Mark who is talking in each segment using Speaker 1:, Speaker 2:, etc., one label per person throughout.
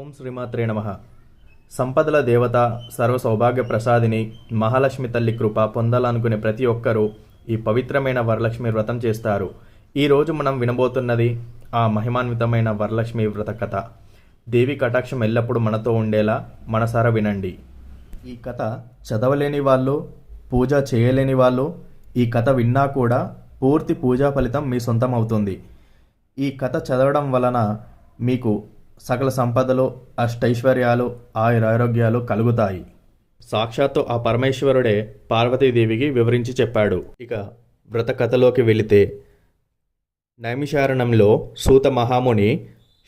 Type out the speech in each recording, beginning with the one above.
Speaker 1: ఓం శ్రీమాత్రే నమ. సంపదల దేవత సర్వ సౌభాగ్య ప్రసాదిని మహాలక్ష్మి తల్లి కృప పొందాలనుకునే ప్రతి ఒక్కరూ ఈ పవిత్రమైన వరలక్ష్మి వ్రతం చేస్తారు. ఈరోజు మనం వినబోతున్నది ఆ మహిమాన్వితమైన వరలక్ష్మి వ్రత కథ. దేవి కటాక్షం ఎల్లప్పుడూ మనతో ఉండేలా మనసారా వినండి. ఈ కథ చదవలేని వాళ్ళు పూజ చేయలేని వాళ్ళు ఈ కథ విన్నా కూడా పూర్తి పూజా ఫలితం మీ సొంతం అవుతుంది. ఈ కథ చదవడం వలన మీకు సకల సంపదలు అష్టైశ్వర్యాలు ఆయురారోగ్యాలు కలుగుతాయి. సాక్షాత్తు ఆ పరమేశ్వరుడే పార్వతీదేవికి వివరించి చెప్పాడు. ఇక వ్రత కథలోకి వెళితే నైమిషారణంలో సూత మహాముని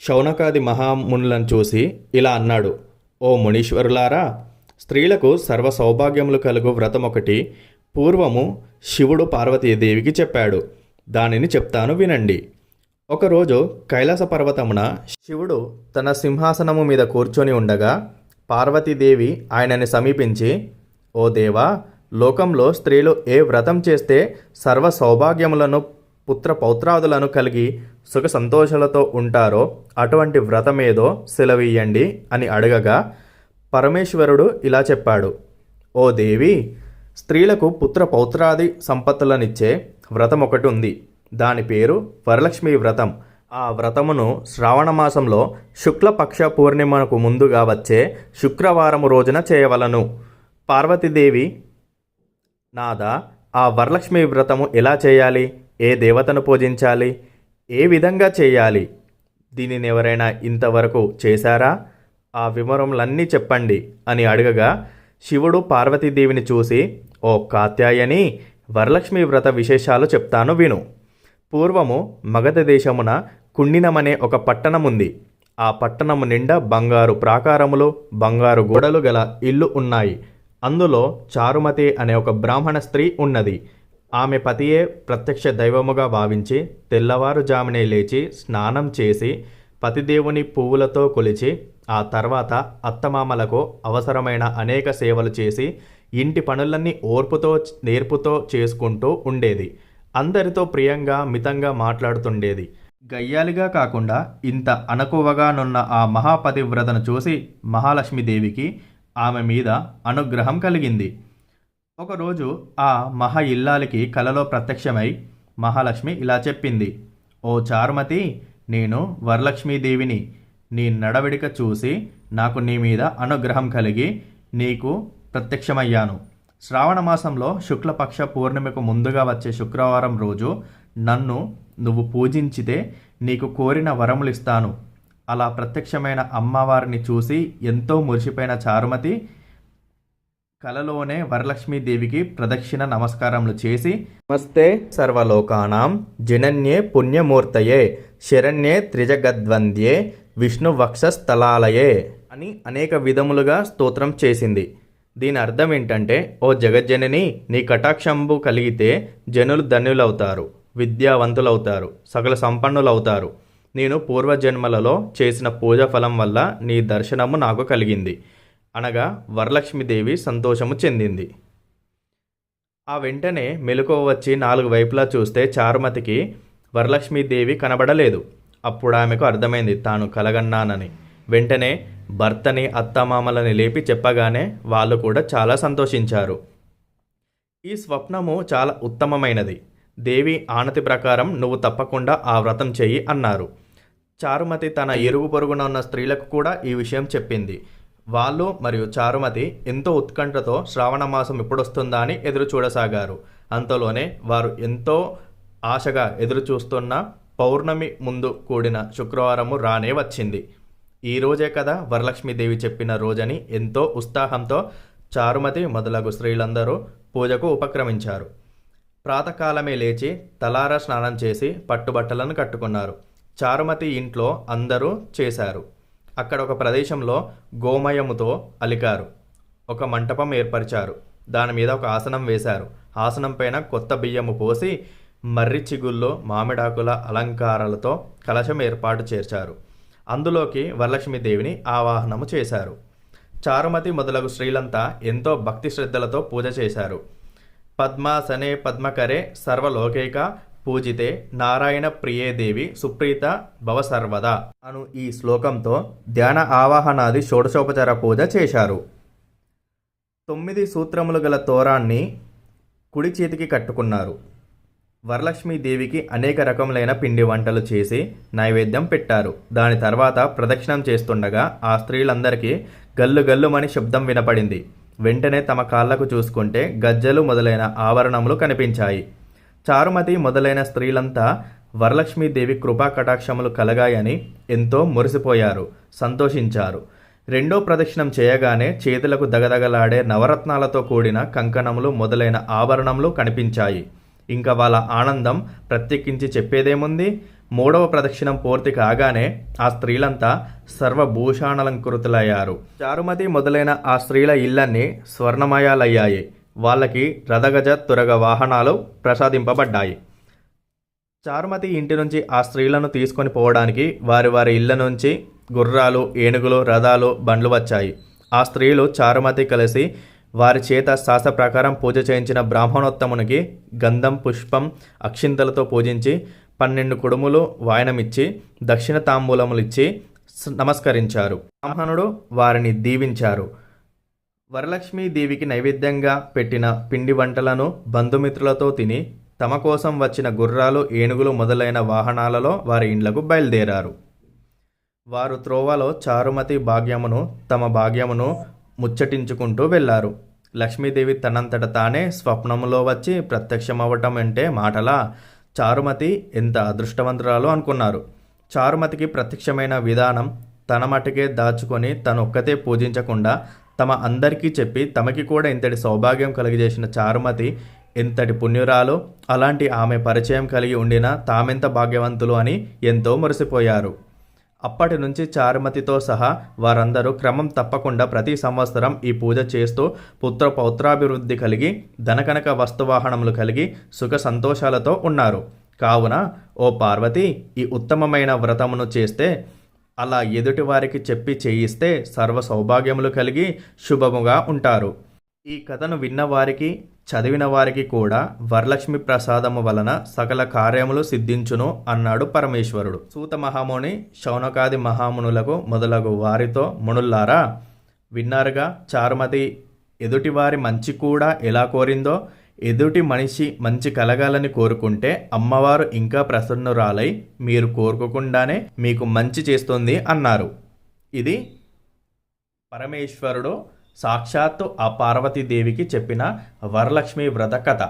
Speaker 1: శౌనకాది మహామునులను చూసి ఇలా అన్నాడు. ఓ మునీశ్వరులారా స్త్రీలకు సర్వ సౌభాగ్యములు కలుగు వ్రతం ఒకటి పూర్వము శివుడు పార్వతీదేవికి చెప్పాడు. దానిని చెప్తాను వినండి. ఒకరోజు కైలాస పర్వతమున శివుడు తన సింహాసనము మీద కూర్చొని ఉండగా పార్వతీదేవి ఆయనని సమీపించి ఓ దేవా లోకంలో స్త్రీలు ఏ వ్రతం చేస్తే సర్వ సౌభాగ్యములను పుత్ర పౌత్రాదులను కలిగి సుఖ సంతోషాలతో ఉంటారో అటువంటి వ్రతమేదో సెలవీయండి అని అడగగా పరమేశ్వరుడు ఇలా చెప్పాడు ఓ దేవి స్త్రీలకు పుత్ర పౌత్రాది సంపత్తులనిచ్చే వ్రతం ఒకటి ఉంది. దాని పేరు వరలక్ష్మి వ్రతం. ఆ వ్రతమును శ్రావణ మాసంలో శుక్లపక్ష పూర్ణిమకు ముందుగా వచ్చే శుక్రవారము రోజున చేయవలను. పార్వతీదేవి నాదా ఆ వరలక్ష్మి వ్రతము ఎలా చేయాలి? ఏ దేవతను పూజించాలి? ఏ విధంగా చేయాలి? దీనిని ఎవరైనా ఇంతవరకు చేశారా? ఆ వివరములన్నీ చెప్పండి అని అడగగా శివుడు పార్వతీదేవిని చూసి ఓ కాత్యాయని వరలక్ష్మి వ్రత విశేషాలు చెప్తాను విను. పూర్వము మగధ దేశమున కుండినమనే ఒక పట్టణముంది. ఆ పట్టణము నిండా బంగారు ప్రాకారములు బంగారు గోడలు గల ఇల్లు ఉన్నాయి. అందులో చారుమతి అనే ఒక బ్రాహ్మణ స్త్రీ ఉన్నది. ఆమె పతియే ప్రత్యక్ష దైవముగా భావించి తెల్లవారుజామునే లేచి స్నానం చేసి పతిదేవుని పువ్వులతో కొలిచి ఆ తర్వాత అత్తమామలకు అవసరమైన అనేక సేవలు చేసి ఇంటి పనులన్నీ ఓర్పుతో నేర్పుతో చేసుకుంటూ ఉండేది. అందరితో ప్రియంగా మితంగా మాట్లాడుతుండేది. గయ్యాలిగా కాకుండా ఇంత అనకువగానున్న ఆ మహాపతివ్రతను చూసి మహాలక్ష్మీదేవికి ఆమె మీద అనుగ్రహం కలిగింది. ఒకరోజు ఆ మహా ఇల్లాలికి కలలో ప్రత్యక్షమై మహాలక్ష్మి ఇలా చెప్పింది. ఓ చారుమతి నేను వరలక్ష్మీదేవిని. నీ నడవడిక చూసి నాకు నీ మీద అనుగ్రహం కలిగి నీకు ప్రత్యక్షమయ్యాను. శ్రావణ మాసంలో శుక్లపక్ష పూర్ణిమకు ముందుగా వచ్చే శుక్రవారం రోజు నన్ను నువ్వు పూజించితే నీకు కోరిన వరములు ఇస్తాను. అలా ప్రత్యక్షమైన అమ్మవారిని చూసి ఎంతో మురిసిపోయిన చారుమతి కలలోనే వరలక్ష్మీదేవికి ప్రదక్షిణ నమస్కారములు చేసి నమస్తే సర్వలోకానాం జనన్యే పుణ్యమూర్తయే శరణ్యే త్రిజగద్వంద్యే విష్ణు వక్షస్థలాలయే అని అనేక విధములుగా స్తోత్రం చేసింది. దీని అర్థం ఏంటంటే ఓ జగజ్జనని నీ కటాక్షంబు కలిగితే జనులు ధన్యులవుతారు విద్యావంతులవుతారు సకల సంపన్నులవుతారు. నేను పూర్వజన్మలలో చేసిన పూజ ఫలం వల్ల నీ దర్శనము నాకు కలిగింది. అనగా వరలక్ష్మీదేవి సంతోషము చెందింది. ఆ వెంటనే మెలకువ వచ్చి నాలుగు వైపులా చూస్తే చారుమతికి వరలక్ష్మీదేవి కనబడలేదు. అప్పుడు ఆమెకు అర్థమైంది తాను కలగన్నానని. వెంటనే భర్తని అత్తమామలని లేపి చెప్పగానే వాళ్ళు కూడా చాలా సంతోషించారు. ఈ స్వప్నము చాలా ఉత్తమమైనది. దేవి ఆనతి ప్రకారం నువ్వు తప్పకుండా ఆ వ్రతం చెయ్యి అన్నారు. చారుమతి తన ఇరుగు పొరుగున ఉన్న స్త్రీలకు కూడా ఈ విషయం చెప్పింది. వాళ్ళు మరియు చారుమతి ఎంతో ఉత్కంఠతో శ్రావణ మాసం ఎప్పుడొస్తుందా అని ఎదురు చూడసాగారు. అంతలోనే వారు ఎంతో ఆశగా ఎదురు చూస్తున్న పౌర్ణమి ముందు కూడిన శుక్రవారము రానే వచ్చింది. ఈ రోజే కదా వరలక్ష్మీదేవి చెప్పిన రోజని ఎంతో ఉత్సాహంతో చారుమతి మొదలగు స్త్రీలందరూ పూజకు ఉపక్రమించారు. ప్రాతకాలమే లేచి తలారా స్నానం చేసి పట్టుబట్టలను కట్టుకున్నారు. చారుమతి ఇంట్లో అందరూ చేశారు. అక్కడ ఒక ప్రదేశంలో గోమయముతో అలికారు. ఒక మంటపం ఏర్పరిచారు. దాని మీద ఒక ఆసనం వేశారు. ఆసనం పైన కొత్త బియ్యము పోసి మర్రి చిగుల్లో మామిడాకుల అలంకారాలతో కలశం ఏర్పాటు చేర్చారు. అందులోకి వరలక్ష్మీదేవిని ఆవాహనము చేశారు. చారుమతి మొదలగు స్త్రీలంతా ఎంతో భక్తి శ్రద్ధలతో పూజ చేశారు. పద్మాసనే పద్మకరే సర్వలోకైక పూజితే నారాయణ ప్రియేదేవి సుప్రీత భవ సర్వదా అను ఈ శ్లోకంతో ధ్యాన ఆవాహనాది షోడశోపచార పూజ చేశారు. తొమ్మిది సూత్రములు గల తోరాన్ని కుడి చేతికి కట్టుకున్నారు. వరలక్ష్మీదేవికి అనేక రకములైన పిండి వంటలు చేసి నైవేద్యం పెట్టారు. దాని తర్వాత ప్రదక్షిణం చేస్తుండగా ఆ స్త్రీలందరికీ గల్లు గల్లుమని శబ్దం వినపడింది. వెంటనే తమ కాళ్ళకు చూసుకుంటే గజ్జలు మొదలైన ఆవరణములు కనిపించాయి. చారుమతి మొదలైన స్త్రీలంతా వరలక్ష్మీదేవి కృపా కటాక్షములు కలగాయని ఎంతో మురిసిపోయారు సంతోషించారు. రెండో ప్రదక్షిణం చేయగానే చేతులకు దగదగలాడే నవరత్నాలతో కూడిన కంకణములు మొదలైన ఆభరణములు కనిపించాయి. ఇంకా వాళ్ళ ఆనందం ప్రత్యేకించి చెప్పేదేముంది? మూడవ ప్రదక్షిణం పూర్తి కాగానే ఆ స్త్రీలంతా సర్వభూషాణలంకృతులయ్యారు. చారుమతి మొదలైన ఆ స్త్రీల ఇళ్ళన్నీ స్వర్ణమయాలయ్యాయి. వాళ్ళకి రథగజ తురగ వాహనాలు ప్రసాదింపబడ్డాయి. చారుమతి ఇంటి నుంచి ఆ స్త్రీలను తీసుకొని పోవడానికి వారి వారి ఇళ్ళ నుంచి గుర్రాలు ఏనుగులు రథాలు బండ్లు వచ్చాయి. ఆ స్త్రీలు చారుమతి కలిసి వారి చేత శాస్త్ర ప్రకారం పూజ చేయించిన బ్రాహ్మణోత్తమునికి గంధం పుష్పం అక్షింతలతో పూజించి పన్నెండు కుడుములు వాయనమిచ్చి దక్షిణ తాంబూలములిచ్చి నమస్కరించారు. బ్రాహ్మణుడు వారిని దీవించారు. వరలక్ష్మీదేవికి నైవేద్యంగా పెట్టిన పిండి వంటలను బంధుమిత్రులతో తిని తమ కోసం వచ్చిన గుర్రాలు ఏనుగులు మొదలైన వాహనాలలో వారి ఇండ్లకు బయలుదేరారు. వారు త్రోవలో చారుమతి భాగ్యమును తమ భాగ్యమును ముచ్చటించుకుంటూ వెళ్ళారు. లక్ష్మీదేవి తనంతట తానే స్వప్నములో వచ్చి ప్రత్యక్షమవ్వటం అంటే మాటలా? చారుమతి ఎంత అదృష్టవంతురాలు అనుకున్నారు. చారుమతికి ప్రత్యక్షమైన విధానం తన మటుకే దాచుకొని తనొక్కతే పూజించకుండా తమ అందరికీ చెప్పి తమకి కూడా ఇంతటి సౌభాగ్యం కలిగజేసిన చారుమతి ఎంతటి పుణ్యురాలు? అలాంటి ఆమె పరిచయం కలిగి ఉండిన తామెంత భాగ్యవంతులు అని ఎంతో మురిసిపోయారు. అప్పటి నుంచి చారుమతితో సహా వారందరూ క్రమం తప్పకుండా ప్రతి సంవత్సరం ఈ పూజ చేస్తూ పుత్ర పౌత్రాభివృద్ధి కలిగి ధనకనక వస్తువాహనములు కలిగి సుఖ సంతోషాలతో ఉన్నారు. కావున ఓ పార్వతి ఈ ఉత్తమమైన వ్రతమును చేస్తే అలా ఎదుటి వారికి చెప్పి చేయిస్తే సర్వ సౌభాగ్యములు కలిగి శుభముగా ఉంటారు. ఈ కథను విన్నవారికి చదివిన వారికి కూడా వరలక్ష్మి ప్రసాదము వలన సకల కార్యములు సిద్ధించును అన్నాడు పరమేశ్వరుడు. సూత మహాముని శౌనకాది మహామునులకు మొదలగు వారితో మునుల్లారా విన్నారుగా చారుమతి ఎదుటివారి మంచి కూడా ఎలా కోరిందో ఎదుటి మనిషి మంచి కలగాలని కోరుకుంటే అమ్మవారు ఇంకా ప్రసన్నురాలై మీరు కోరుకోకుండానే మీకు మంచి చేస్తుంది అన్నారు. ఇది పరమేశ్వరుడు సాక్షాత్తు ఆ పార్వతీదేవికి చెప్పిన వరలక్ష్మి వ్రత కథ.